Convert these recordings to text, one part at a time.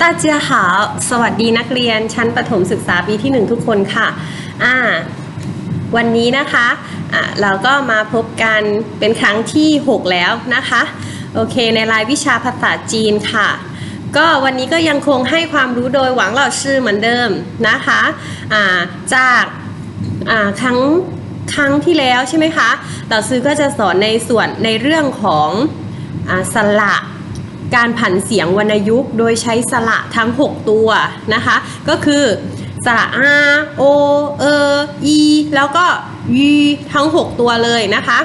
ตาเจียหาสวัสดีนักเรียนชั้นประถมศึกษาปีที่ 1 ทุกคนค่ะอ่าวันนี้นะคะอะเราก็มาพบกันเป็นครั้งที่ 6 แล้วนะคะ โอเค ในรายวิชาภาษาจีนค่ะ ก็วันนี้ก็ยังคงให้ความรู้โดยหวังเหล่าชื่อเหมือนเดิมนะคะอ่าจากอ่าครั้งครั้งที่แล้วใช่ไหมคะ เราซื้อก็จะสอนในส่วนในเรื่องของอาสระ การผันเสียงวรรณยุกต์โดยใช้สระทั้ง 6 ตัวนะคะ ก็คือสระ a o e e แล้วก็ y ทั้ง 6 ตัวเลยนะคะ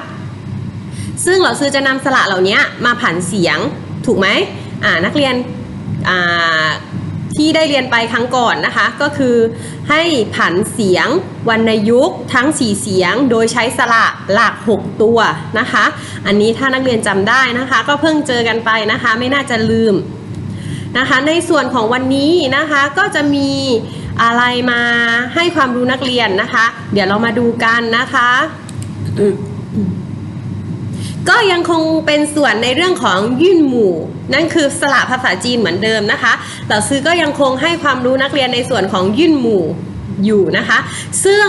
ซึ่งเราซื้อจะนำสระเหล่านี้มาผันเสียงถูกไหมอ่านักเรียนอ่า ที่ได้เรียนไปครั้งก่อนนะคะ ก็คือให้ผันเสียงวรรณยุกต์ทั้ง 4 เสียง โดยใช้สระหลัก 6 ตัวนะคะ อันนี้ถ้านักเรียนจำได้นะคะ ก็เพิ่งเจอกันไปนะคะ ไม่น่าจะลืมนะคะ ในส่วนของวันนี้นะคะก็จะมีอะไรมาให้ความรู้นักเรียนนะคะ เดี๋ยวเรามาดูกันนะคะ ก็ยังคงเป็นส่วนในเรื่องของยื่นหมู่ นั่นคือสระภาษาจีนเหมือนเดิมนะคะเหล่าซื้อก็ยังคงให้ความรู้นักเรียนในส่วนของยื่นหมู่อยู่นะคะ ซึ่ง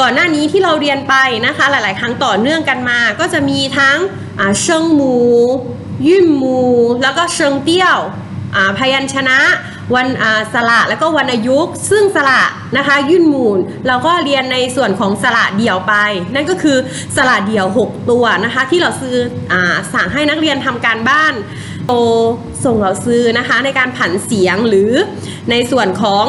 ก่อนหน้านี้ที่เราเรียนไปนะคะ หลาย ๆ ครั้งต่อเนื่องกันมา ก็จะมีทั้งเชิงหมู่ยื่นหมู่แล้วก็เชิงเตี้ยวพยัญชนะ วันอาสระแล้วก็วรรณยุกต์ ซึ่งสระนะคะยื่นหมูล เราก็เรียนในส่วนของสระเดี่ยวไป นั่นก็คือสระเดี่ยว 6 ตัวนะคะ ที่เราซื้ออสั่งให้นักเรียนทำการบ้านโตส่งเราซื้อนะคะในการผันเสียงหรือในส่วนของ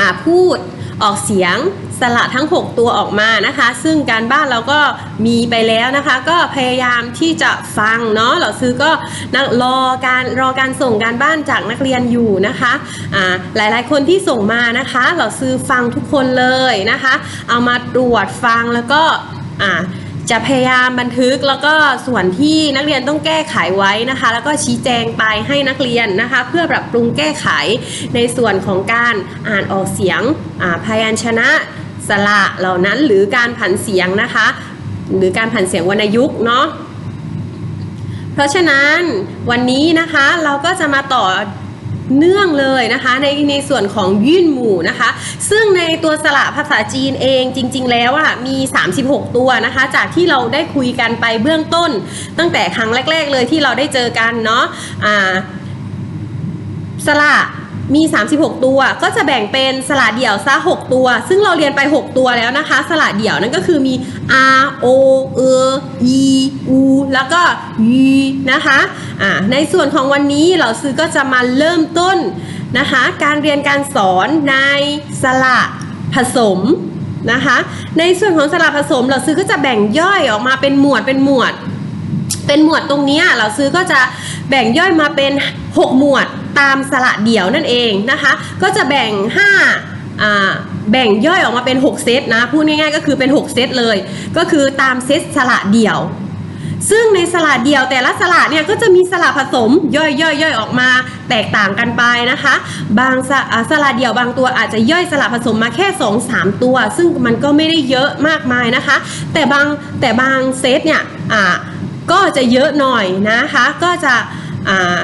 อพูด ออกเสียงสระทั้ง 6 ตัวออกมานะคะ ซึ่งการบ้านเราก็มีไปแล้วนะคะ ก็พยายามที่จะฟังเนาะเราซื้อก็นะรอการรอการส่งการบ้านจากนักเรียนอยู่นะคะอ่าหลายๆ คนที่ส่งมานะคะ เราซื้อฟังทุกคนเลยนะคะ เอามาตรวจฟังแล้วก็อ่า จะพยายามบันทึกแล้วก็ส่วนที่นักเรียนต้องแก้ไขไว้นะคะ แล้วก็ชี้แจงไปให้นักเรียนนะคะ เพื่อปรับปรุงแก้ไขในส่วนของการอ่านออกเสียงอ่าพยัญชนะสระเหล่านั้นหรือการผันเสียงนะคะ หรือการผันเสียงวรรณยุกต์เนาะเพราะฉะนั้นวันนี้นะคะเราก็จะมาต่อ เนื่องเลยนะคะในในส่วนของยื่นหมู่นะคะ ซึ่งในตัวสระภาษาจีนเองจริง ๆ แล้วอะมี 36 ตัวนะคะ จากที่เราได้คุยกันไปเบื้องต้น ตั้งแต่ครั้งแรก ๆ เลยที่เราได้เจอกันเนาะอ่าสระ มี 36 ตัว ก็จะแบ่งเป็นสระเดี่ยวซะ 6 ตัว ซึ่งเราเรียนไป 6 ตัวแล้วนะคะ สระเดี่ยวนั่นก็คือมี r o e e u แล้วก็ y นะคะอ่าในส่วนของวันนี้เราซื้อก็จะมาเริ่มต้นนะคะ การเรียนการสอนในสระผสมนะคะ ในส่วนของสระผสมเราซื้อก็จะแบ่งย่อยออกมาเป็นหมวดเป็นหมวด เป็นหมวดตรงนี้เราซื้อก็จะแบ่งย่อยมาเป็น 6 หมวด ตามสระเดี่ยวนั่นเองนะคะ ก็จะแบ่ง5อ่าแบ่งย่อยออกมาเป็น 6 เซตนะ พูดง่ายๆก็คือเป็น 6 เซตเลย ก็คือตามเซตสระเดี่ยว ซึ่งในสระเดี่ยวแต่ละสระเนี่ยก็จะมีสระผสมย่อยย่อยย่อยออกมาแตกต่างกันไปนะคะ บางสระอ่าสระเดี่ยวบางตัวอาจจะย่อยสระผสมมาแค่ 2 3 ตัว ซึ่งมันก็ไม่ได้เยอะมากมายนะคะ แต่บางแต่บางเซตเนี่ยก็จะเยอะหน่อยนะคะ ก็จะอ่า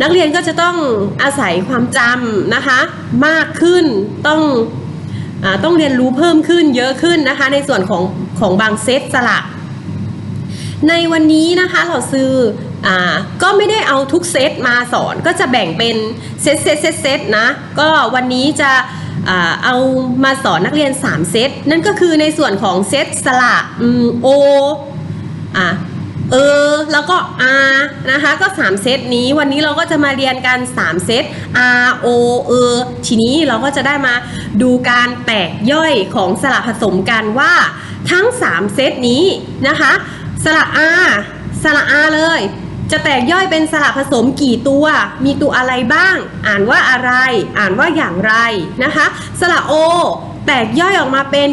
นักเรียนก็จะต้องอาศัยความจำนะคะ มากขึ้นต้องอต้องเรียนรู้เพิ่มขึ้นเยอะขึ้นนะคะ ในส่วนของของบางเซตสละในวันนี้นะคะเราซื้ออ่าก็ไม่ได้เอาทุกเซตมาสอนก็จะแบ่งเป็นเซตเซตเซตเซตนะก็วันนี้จะเอามาสอนนักเรียน 3 เซตนั่นก็คือในส่วนของเซตสระอืมโออะ เออ แล้วก็ R นะคะ ก็ 3 เซตนี้ วันนี้เราก็จะมาเรียนกัน 3 เซต R O เออ ทีนี้เราก็จะได้มาดูการแตกย่อยของสระผสมกันว่าทั้ง 3 เซตนี้นะคะ สระ R สระ R เลย จะแตกย่อยเป็นสระผสมกี่ตัว มีตัวอะไรบ้าง อ่านว่าอะไร อ่านว่าอย่างไรนะคะ สระ O แตกย่อยออกมาเป็น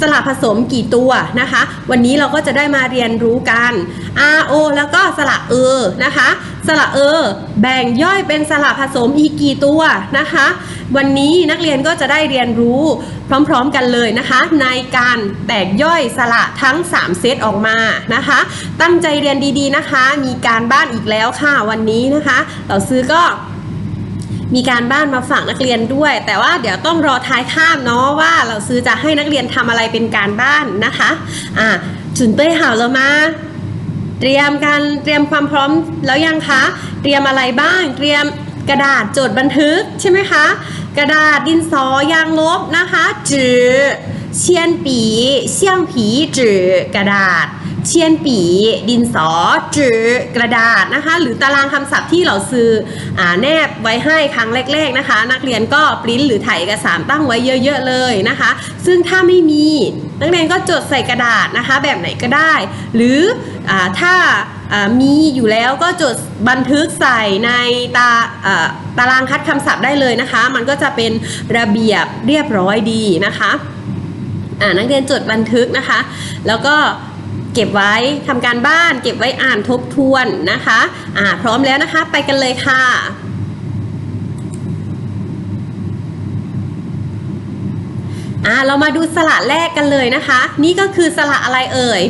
สระผสมกี่ตัวนะคะ วันนี้เราก็จะได้มาเรียนรู้กัน R O แล้วก็สระเออนะคะ สระเออแบ่งย่อยเป็นสระผสมอีกกี่ตัวนะคะ วันนี้นักเรียนก็จะได้เรียนรู้พร้อมๆกันเลยนะคะ ในการแตกย่อยสระทั้ง 3 เซตออกมานะคะ ตั้งใจเรียนดีๆนะคะ มีการบ้านอีกแล้วค่ะวันนี้นะคะ เราซื้อก็ มีการบ้านมาฝากนักเรียนด้วย แต่ว่าเดี๋ยวต้องรอท้ายข้ามเนาะว่าเราซื้อจะให้นักเรียนทำอะไรเป็นการบ้านนะคะอ่าจุนเต้ยหาวแล้วมาเตรียมการเตรียมความพร้อมแล้วยังคะ เตรียมอะไรบ้าง เตรียมกระดาษจดบันทึกใช่ไหมคะ กระดาษดินสอยางลบนะคะจือเชียนปีเสี่ยงผีจือกระดาษ เชียนปีดินสอจือกระดาษนะคะ หรือตารางคำศัพท์ที่เราซื้ออแนบไว้ให้ครั้งแรก ๆนะคะ นักเรียนก็ปริ้นหรือถ่ายเอกสารตั้งไว้เยอะ ๆ เลยนะคะ ซึ่งถ้าไม่มีนักเรียนก็จดใส่กระดาษนะคะ แบบไหนก็ได้ หรืออถ้ามีอยู่แล้วก็จดบันทึกใส่ในตาตารางคัดคำศัพท์ได้เลยนะคะ มันก็จะเป็นระเบียบเรียบร้อยดีนะคะนักเรียนจดบันทึกนะคะ แล้วก็ เก็บไว้ทำการบ้าน เก็บไว้อ่านทบทวนนะคะอ่าพร้อมแล้วนะคะ ไปกันเลยค่ะอ่าเรามาดูสระแรกกันเลยนะคะ นี่ก็คือสระอะไรเอ่ย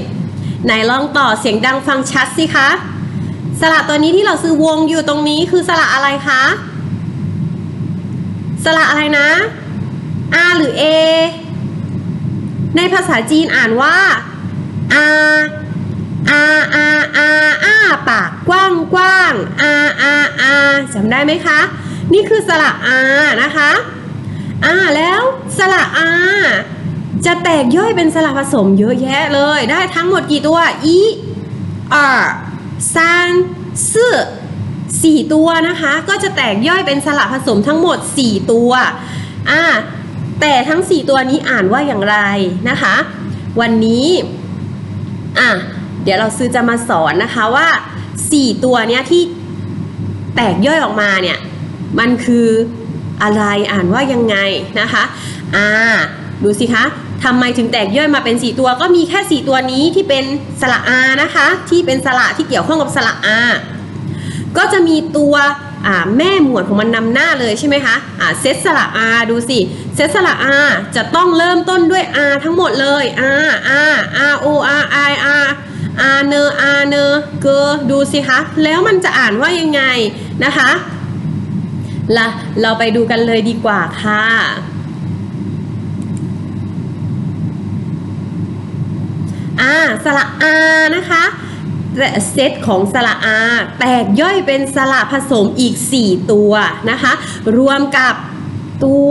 ไหนลองต่อเสียงดังฟังชัดสิคะสระตัวนี้ที่เราซื้อวงอยู่ตรงนี้คือสระอะไรคะสระอะไรนะ R หรือ A ในภาษาจีนอ่านว่า R R R R อ้าอาปากกว้างกว้าง R R R จำได้ไหมคะ นี่คือสระ R นะคะอ่าแล้วสระอาจะแตกย่อยเป็นสระผสมเยอะแยะเลย ได้ทั้งหมดกี่ตัวอีอาซานซื่อสี่ตัวนะคะ ก็จะแตกย่อยเป็นสระผสมทั้งหมด 4 ตัวอ่าแต่ทั้ง 4 ตัวนี้อ่านว่าอย่างไรนะคะ วันนี้ อะเดี๋ยวเราซื้อจะมาสอนนะคะว่า 4 ตัวเนี้ยที่แตกย่อยออกมาเนี่ย มันคืออะไรอ่านว่ายังไงนะคะอ่าดูสิคะทำไมถึงแตกย่อยมาเป็น 4 ตัวก็มีแค่ 4 ตัวนี้ที่เป็นสระอานะคะ ที่เป็นสระที่เกี่ยวข้องกับสระอาก็จะมีตัว แม่หมวดของมันนำหน้าเลยใช่ไหมคะอ่าเซตสระอาดูสิ เซตสระอาจะต้องเริ่มต้นด้วย R ทั้งหมดเลย R R R O R I R R เน R เนเกดูสิคะ แล้วมันจะอ่านว่ายังไงนะคะละเราไปดูกันเลยดีกว่าค่ะอ่าสระอานะคะ เซตของสระอา แตกย่อยเป็นสระผสมอีก 4 ตัวนะคะ รวมกับตัว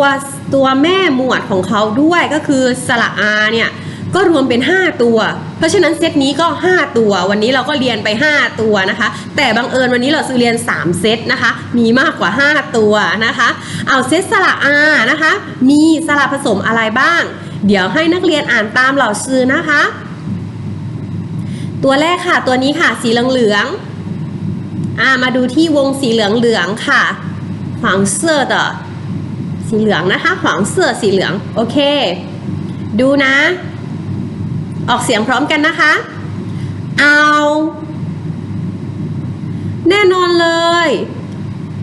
ตัวแม่หมวดของเขาด้วยก็คือสระอาเนี่ยก็รวมเป็น 5 ตัว เพราะฉะนั้นเซตนี้ก็ 5 ตัว วันนี้เราก็เรียนไป 5 ตัวนะคะ แต่บังเอิญวันนี้เราซื้อเรียน 3 เซตนะคะ มีมากกว่า 5 ตัวนะคะ เอาเซตสระอานะคะ มีสระผสมอะไรบ้าง เดี๋ยวให้นักเรียนอ่านตามเหล่าซื้อนะคะ ตัวแรกค่ะ ตัวนี้ค่ะ สีเหลืองๆอ่ามาดูที่วงสีเหลืองๆค่ะ黄色的สีเหลืองนะคะ黄色สีเหลือง โอเค ดูนะ ออกเสียงพร้อมกันนะคะ เอา แน่นอนเลย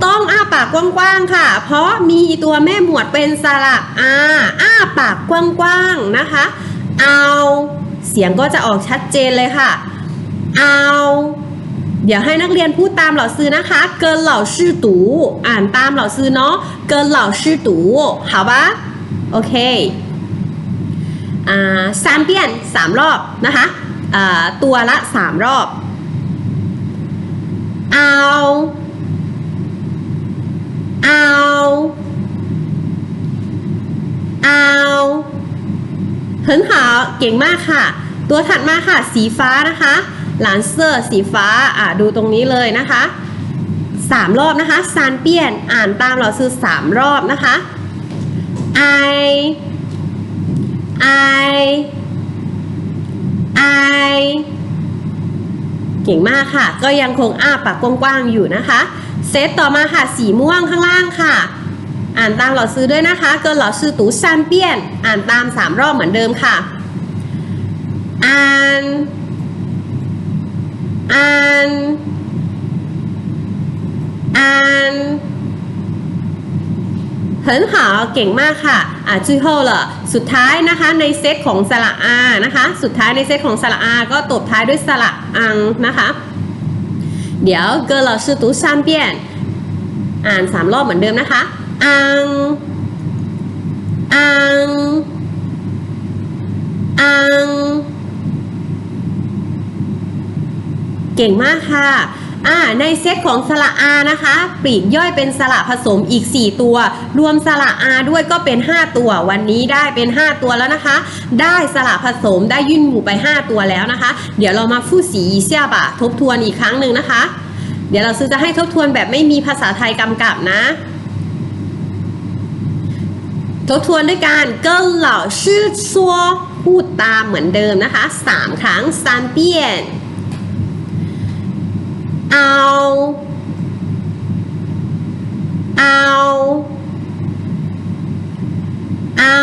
ต้องอ้าปากกว้างๆค่ะ เพราะมีตัวแม่หมวดเป็นสระอาอ้าปากกว้างๆนะคะ เอา เสียงก็จะออกชัดเจนเลยค่ะ เอา เดี๋ยวให้นักเรียนพูดตามเหล่าซื้อนะคะ เกินเหล่าชื่อตูอ่านตามเหล่าซื้อเนาะ เกินเหล่าชื่อตู好吧โอเค อ่าสามเปี้ยนสามรอบนะคะอ่าตัวละสามรอบ เอา เอา เอา很好เก่งมากค่ะ ตัวถัดมาค่ะ สีฟ้านะคะ หลานเซอร์สีฟ้าอ่าดูตรงนี้เลยนะคะสามรอบนะคะซานเปียนอ่านตามเราซื้อสามรอบนะคะไอไอไอเก่งมากค่ะ ก็ยังคงอ้าปากกว้างๆอยู่นะคะ เซตต่อมาค่ะ สีม่วงข้างล่างค่ะ อ่านตามหล่าซื้อด้วยนะคะเกินหล่าซื้อตูซานเปียน อ่านตามสามรอบเหมือนเดิมค่ะ อ่าน อ่านอ่าน很好เก่งมากค่ะอ่าชื่อโฮเลสุดท้ายนะคะในเซตของสระอานะคะ สุดท้ายในเซตของสระอาก็ตบท้ายด้วยสระอังนะคะเดี๋ยวเกินเราชื่อตูซานเปียนอ่านสามรอบเหมือนเดิมนะคะ อัง อัง อัง เก่งมากค่ะอ่าในเซตของสระอานะคะ ปลีกย่อยเป็นสระผสมอีก 4 ตัว รวมสระอาด้วยก็เป็น 5 ตัว วันนี้ได้เป็น 5 ตัวแล้วนะคะ ได้สระผสมได้ยื่นหมู่ไป 5 ตัวแล้วนะคะ เดี๋ยวเรามาฟู่สีเซียบะทบทวนอีกครั้งหนึ่งนะคะ เดี๋ยวเราซื้อจะให้ทบทวนแบบไม่มีภาษาไทยกำกับนะ ทบทวนด้วยการเกินเหล่าชื่อซัวพูดตามเหมือนเดิมนะคะ 3 ครั้งซานเปียน เอาเอาเอา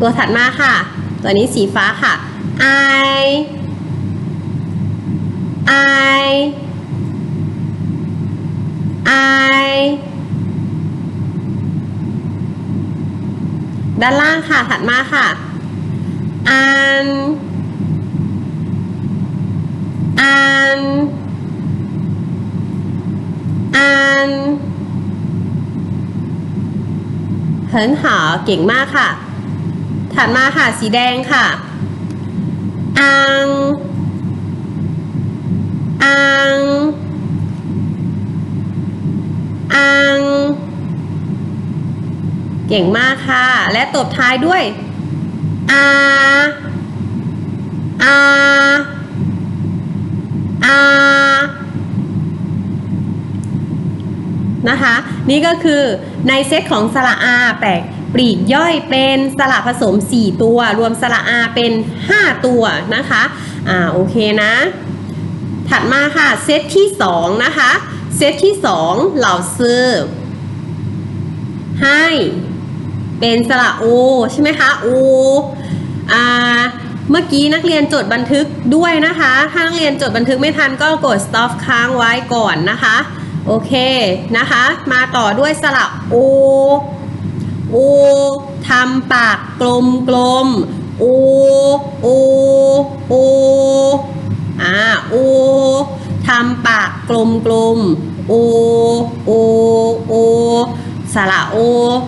ตัวถัดมาค่ะ ตัวนี้สีฟ้าค่ะ I I I ด้านล่างค่ะ ถัดมาค่ะ อัน อันอัน很好เก่งมากค่ะ ถัดมาค่ะ สีแดงค่ะอังอังอังเก่งมากค่ะ และตบท้ายด้วยอา อาอานะคะ นี่ก็คือในเซตของสระอแปลกปลีกย่อยเป็นสระผสม 4 ตัว รวมสระอเป็น 5 ตัวนะคะ อ่า โอเคนะ ถัดมาค่ะ เซตที่ 2 นะคะ เซตที่ 2 เหล่าซื้อ ให้ เป็นสระโอใช่ไหมคะโออ่า เมื่อกี้นักเรียนจดบันทึกด้วยนะคะ ถ้านักเรียนจดบันทึกไม่ทันก็กด stop ค้างไว้ก่อนนะคะ โอเคนะคะ มาต่อด้วยสระโอโอทำปากกลมกลมโอโอโออ่าโอทำปากกลมกลมโอโอโอสระโอ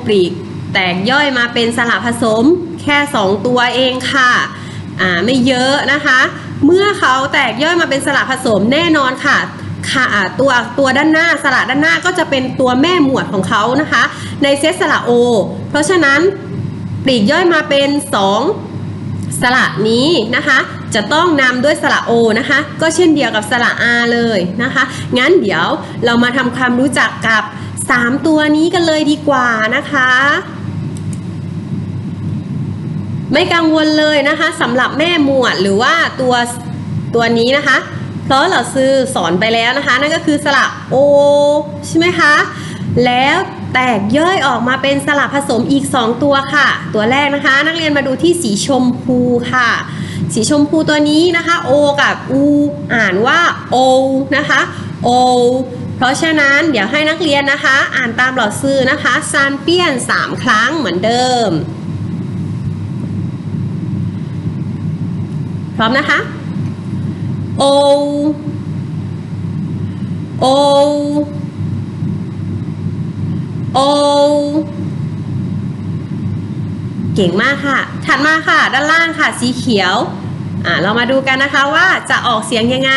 ปลีกแตกย่อยมาเป็นสระผสมแค่ 2 ตัวเองค่ะ อ่าไม่เยอะนะคะ เมื่อเขาแตกย่อยมาเป็นสระผสมแน่นอนค่ะค่ะอ่าตัวตัวด้านหน้าสระด้านหน้าก็จะเป็นตัวแม่หมวดของเขานะคะ ในเซตสระโอเพราะฉะนั้นปลีกย่อยมาเป็น 2 สระนี้นะคะ จะต้องนำด้วยสระโอนะคะ ก็เช่นเดียวกับสระอาเลยนะคะ งั้นเดี๋ยวเรามาทำความรู้จักกับ 3 ตัวนี้กันเลยดีกว่านะคะ ไม่กังวลเลยนะคะสำหรับแม่หมวดหรือว่าตัวตัวนี้นะคะเพราะเราซื้อสอนไปแล้วนะคะ นั่นก็คือสระโอใช่ไหมคะแล้วแตกย่อยออกมาเป็นสระผสมอีก 2 ตัวค่ะ ตัวแรกนะคะ นักเรียนมาดูที่สีชมพูค่ะ สีชมพูตัวนี้นะคะโอกับอูอ่านว่าโอนะคะโอเพราะฉะนั้นเดี๋ยวให้นักเรียนนะคะ อ่านตามหลอดซื้อนะคะซานเปียน 3 ครั้งเหมือนเดิม ร้อมนะคะ O O O เก่งมากค่ะ ถัดมาค่ะ ด้านล่างค่ะ สีเขียว อ่า เรามาดูกันนะคะว่าจะออกเสียงยังไง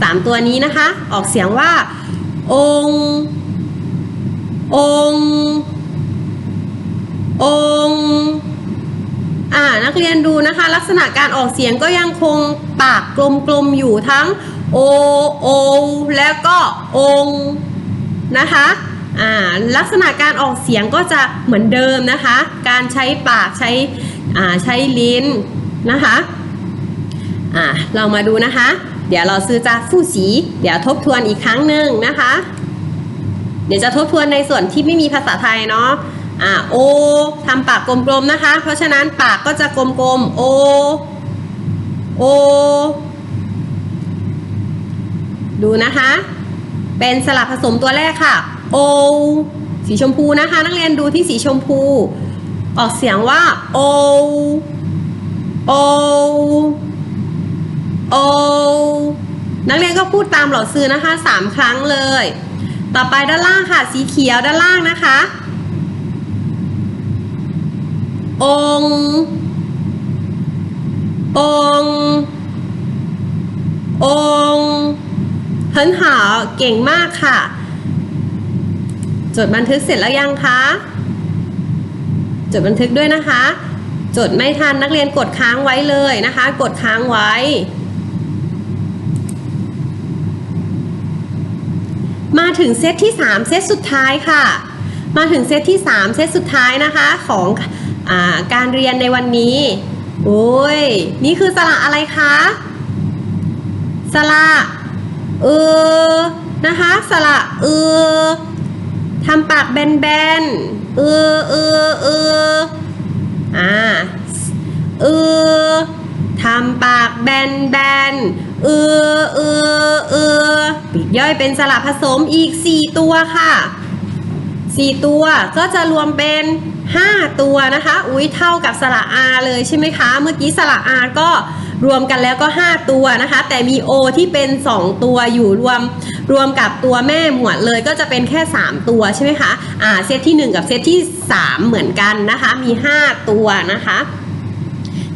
สามตัวนี้นะคะ ออกเสียงว่า องององ อ่านักเรียนดูนะคะ ลักษณะการออกเสียงก็ยังคงปากกลมๆอยู่ทั้งโอโอแล้วก็องนะคะอ่าลักษณะการออกเสียงก็จะเหมือนเดิมนะคะ การใช้ปากใช้อ่าใช้ลิ้นนะคะอ่าเรามาดูนะคะ เดี๋ยวเราซื้อจากฟู่สี เดี๋ยวทบทวนอีกครั้งหนึ่งนะคะ เดี๋ยวจะทบทวนในส่วนที่ไม่มีภาษาไทยเนาะ อ่าโอทำปากกลมๆนะคะ เพราะฉะนั้นปากก็จะกลมๆโอโอดูนะคะ เป็นสลับผสมตัวแรกค่ะโอสีชมพูนะคะ นักเรียนดูที่สีชมพู ออกเสียงว่าโอโอโอนักเรียนก็พูดตามเหล่าซื้อนะคะสามครั้งเลย ต่อไปด้านล่างค่ะ สีเขียวด้านล่างนะคะ องององค์เฮินหาวเก่งมากค่ะ จดบันทึกเสร็จแล้วยังคะ จดบันทึกด้วยนะคะ จดไม่ทันนักเรียนกดค้างไว้เลยนะคะ กดค้างไว้ มาถึงเซตที่ 3 เซตสุดท้ายค่ะ มาถึงเซตที่ 3 เซตสุดท้ายนะคะของ อาการเรียนในวันนี้ โอ้ย นี่คือสระอะไรคะ สระเออ นะคะ สระเออทำปากแบนๆ เออเออเอออ่า เออทำปากแบนๆ เออเออเออปีกย่อยเป็นสระผสมอีก 4 ตัวค่ะ 4 ตัวก็จะรวมเป็น 5 ตัวนะคะ อุ้ยเท่ากับสระอาเลยใช่ไหมคะ เมื่อกี้สระอาก็รวมกันแล้วก็ 5 ตัวนะคะ แต่มี O ที่เป็น 2 ตัวอยู่รวมรวมกับตัวแม่หมวดเลยก็จะเป็นแค่ 3 ตัวใช่ไหมคะ อ่า เซตที่ 1 กับเซตที่ 3 เหมือนกันนะคะ มี 5 ตัวนะคะ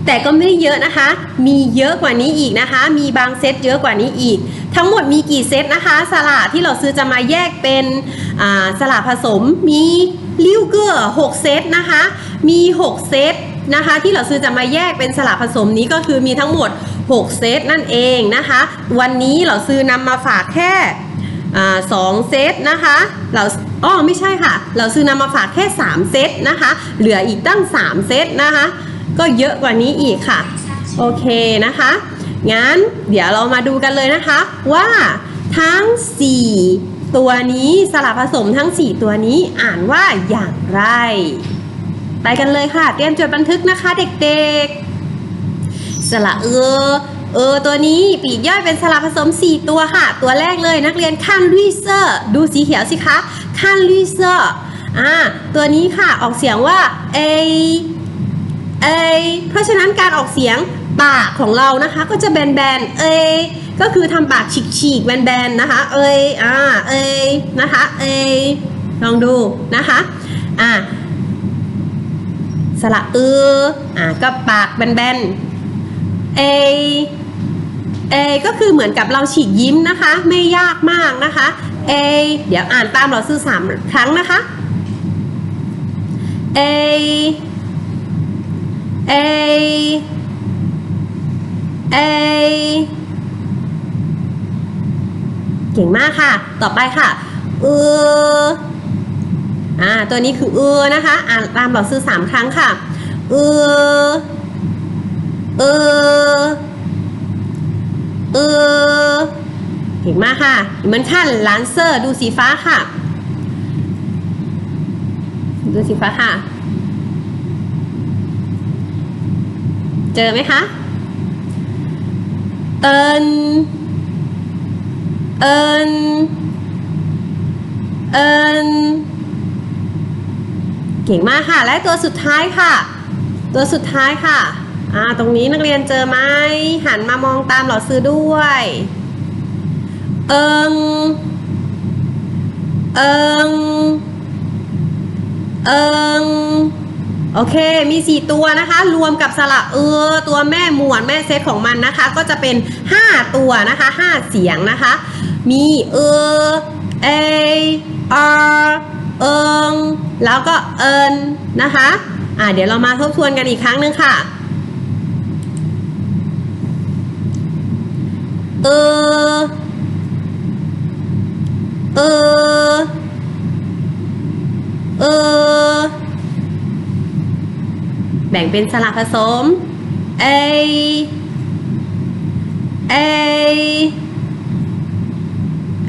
แต่ก็ไม่ได้เยอะนะคะ มีเยอะกว่านี้อีกนะคะ มีบางเซตเยอะกว่านี้อีก ทั้งหมดมีกี่เซตนะคะ สลากที่เราซื้อจะมาแยกเป็นสลากผสมมีลิวเกอร์6เซตนะคะ มี 6 เซตนะคะ ที่เราซื้อจะมาแยกเป็นสลากผสมนี้ก็คือมีทั้งหมด 6 เซตนั่นเองนะคะ วันนี้เราซื้อนำมาฝากแค่สองเซตนะคะเราอ๋อไม่ใช่ค่ะ เราซื้อนำมาฝากแค่ 3 เซตนะคะ เหลืออีกตั้ง 3 เซตนะคะ ก็เยอะกว่านี้อีกค่ะ โอเคนะคะ งั้นเดี๋ยวเรามาดูกันเลยนะคะว่าทั้ง 4 ตัวนี้สลับผสมทั้ง 4 ตัวนี้อ่านว่าอย่างไร ไปกันเลยค่ะ เตรียมจดบันทึกนะคะเด็กๆ สระเออเออตัวนี้ปีกย่อยเป็นสลับผสม 4 ตัวค่ะ ตัวแรกเลยนักเรียนคันลุยเซอร์ดูสีเขียวสิคะคันลุยเซอร์อ่าตัวนี้ค่ะออกเสียงว่า a เอเพราะฉะนั้นการออกเสียง ปากของเรานะคะก็จะแบนๆ เอยก็คือทำปากฉีกๆแบนๆนะคะ เอยอ่าเอยนะคะเอยลองดูนะคะอ่าสระเอออ่าก็ปากแบนๆ เอยเอก็คือเหมือนกับเราฉีกยิ้มนะคะ ไม่ยากมากนะคะเอเดี๋ยวอ่านตามเราซื้อสามครั้งนะคะเอเอ เอเก่งมากค่ะ ต่อไปค่ะ เอออ่า ตัวนี้คือเออนะคะ อ่านตามเราซื้อสามครั้งค่ะ เออ เออ เออ เก่งมากค่ะ เหมือนขั้นลานเซอร์ดูสีฟ้าค่ะ ดูสีฟ้าค่ะ เจอไหมคะ เอินเอินเอินเก่งมากค่ะ และตัวสุดท้ายค่ะ ตัวสุดท้ายค่ะอ่าตรงนี้นักเรียนเจอไหมหันมามองตามหลอดซื้อด้วย เอิงเอิงเอิง โอเค มี 4 ตัวนะคะ รวมกับสระเออ ตัวแม่หมวดแม่เซตของมันนะคะ ก็จะเป็น 5 ตัวนะคะ 5 เสียงนะคะ มีเออเออเอิงแล้วก็เอินนะคะ อ่าเดี๋ยวเรามาทบทวนกันอีกครั้งหนึ่งค่ะ เออ เออ เออ แบ่งเป็นสลับผสม A A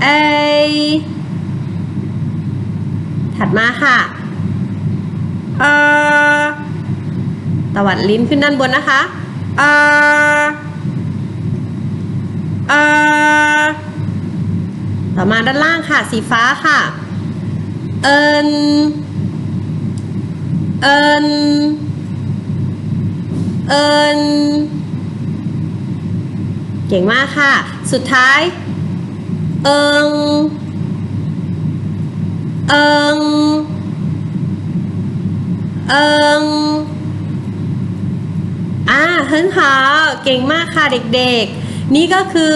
A ถัดมาค่ะ R ตวัดลิ้นขึ้นด้านบนนะคะ R R ต่อมาด้านล่างค่ะ สีฟ้าค่ะ เอินเอิน เอิญเก่งมากค่ะ สุดท้าย เอิง เอิง เอิง อ่าเฮิรนหาเก่งมากค่ะเด็กๆ นี่ก็คือ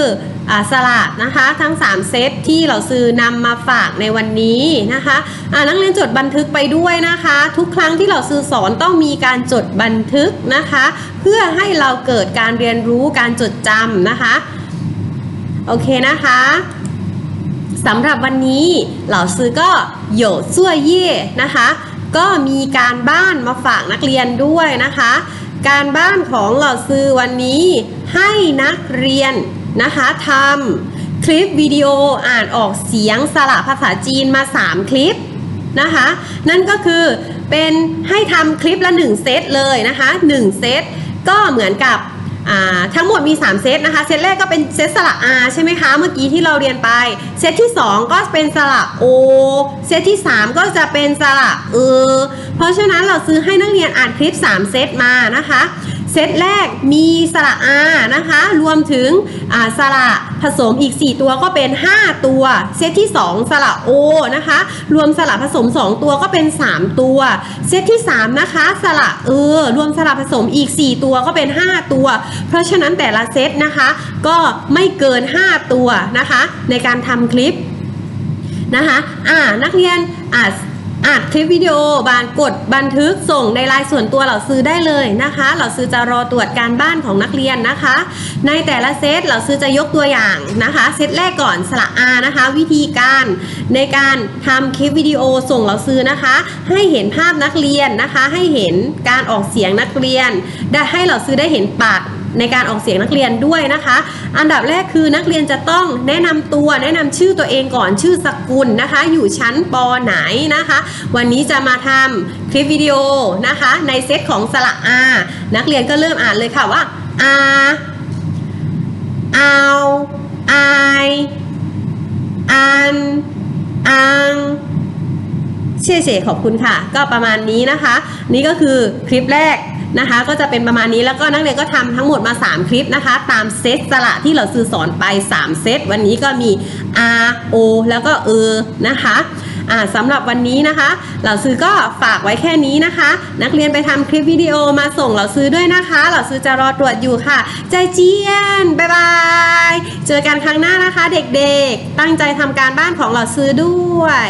อ่าสระนะคะทั้ง 3 เซตที่เราซื้อนำมาฝากในวันนี้นะคะอ่านักเรียนจดบันทึกไปด้วยนะคะ ทุกครั้งที่เราซื้อสอนต้องมีการจดบันทึกนะคะ เพื่อให้เราเกิดการเรียนรู้การจดจำนะคะโอเคนะคะสำหรับวันนี้เหล่าซื้อก็โยซั่วเย่นะคะ ก็มีการบ้านมาฝากนักเรียนด้วยนะคะ การบ้านของเหล่าซื้อวันนี้ให้นักเรียน นะคะทำคลิปวิดีโออ่านออกเสียงสระภาษาจีนมา 3 คลิปนะคะ นั่นก็คือเป็นให้ทำคลิปละ 1 เซตเลยนะคะ 1 เซตก็เหมือนกับทั้งหมดมี 3 เซตนะคะ เซตแรกก็เป็นเซตสระ R ใช่ไหมคะ เมื่อกี้ที่เราเรียนไป เซตที่ 2 ก็เป็นสระ O เซตที่ 3 ก็จะเป็นสระเออเพราะฉะนั้นเราซื้อให้นักเรียนอ่านคลิป 3 เซตมานะคะ เซตแรกมีสระ R นะคะ รวมถึงอ่าสระผสมอีก 4 ตัวก็เป็น 5 ตัว เซตที่ 2 สระ O นะคะ รวมสระผสม 2 ตัวก็เป็น 3 ตัว เซตที่ 3 นะคะ สระเออ รวมสระผสมอีก 4 ตัวก็เป็น 5 ตัว เพราะฉะนั้นแต่ละเซตนะคะ ก็ไม่เกิน 5 ตัวนะคะ ในการทำคลิปนะคะ อ่า นักเรียนอ่า อัดคลิปวิดีโอบานกดบันทึกส่งในไลน์ส่วนตัวเหล่าซื้อได้เลยนะคะ เหล่าซื้อจะรอตรวจการบ้านของนักเรียนนะคะ ในแต่ละเซตเหล่าซื้อจะยกตัวอย่างนะคะ เซตแรกก่อนสระอานะคะ วิธีการในการทำคลิปวิดีโอส่งเหล่าซื้อนะคะ ให้เห็นภาพนักเรียนนะคะ ให้เห็นการออกเสียงนักเรียน ได้ให้เหล่าซื้อได้เห็นปาก ในการออกเสียงนักเรียนด้วยนะคะ อันดับแรกคือนักเรียนจะต้องแนะนำตัวแนะนำชื่อตัวเองก่อนชื่อสกุลนะคะ อยู่ชั้นปไหนนะคะ วันนี้จะมาทำคลิปวิดีโอนะคะ ในเซตของสระอา นักเรียนก็เริ่มอ่านเลยค่ะว่าอาเอาอายอันอังเช่เฉขอบคุณค่ะ ก็ประมาณนี้นะคะ นี่ก็คือคลิปแรก นะคะ ก็จะเป็นประมาณนี้แล้วก็นักเรียนก็ทำทั้งหมดมา 3 คลิปนะคะ ตามเซตสระที่เราซื้อสอนไป 3 เซต วันนี้ก็มี R O แล้วก็เออนะคะสำหรับวันนี้นะคะ เหล่าซื้อก็ฝากไว้แค่นี้นะคะ นักเรียนไปทำคลิปวิดีโอมาส่งเหล่าซื้อด้วยนะคะ เหล่าซื้อจะรอตรวจอยู่ค่ะ ใจเจียน บ๊ายบาย เจอกันครั้งหน้านะคะ เด็กๆ ตั้งใจทำการบ้านของเหล่าซื้อด้วย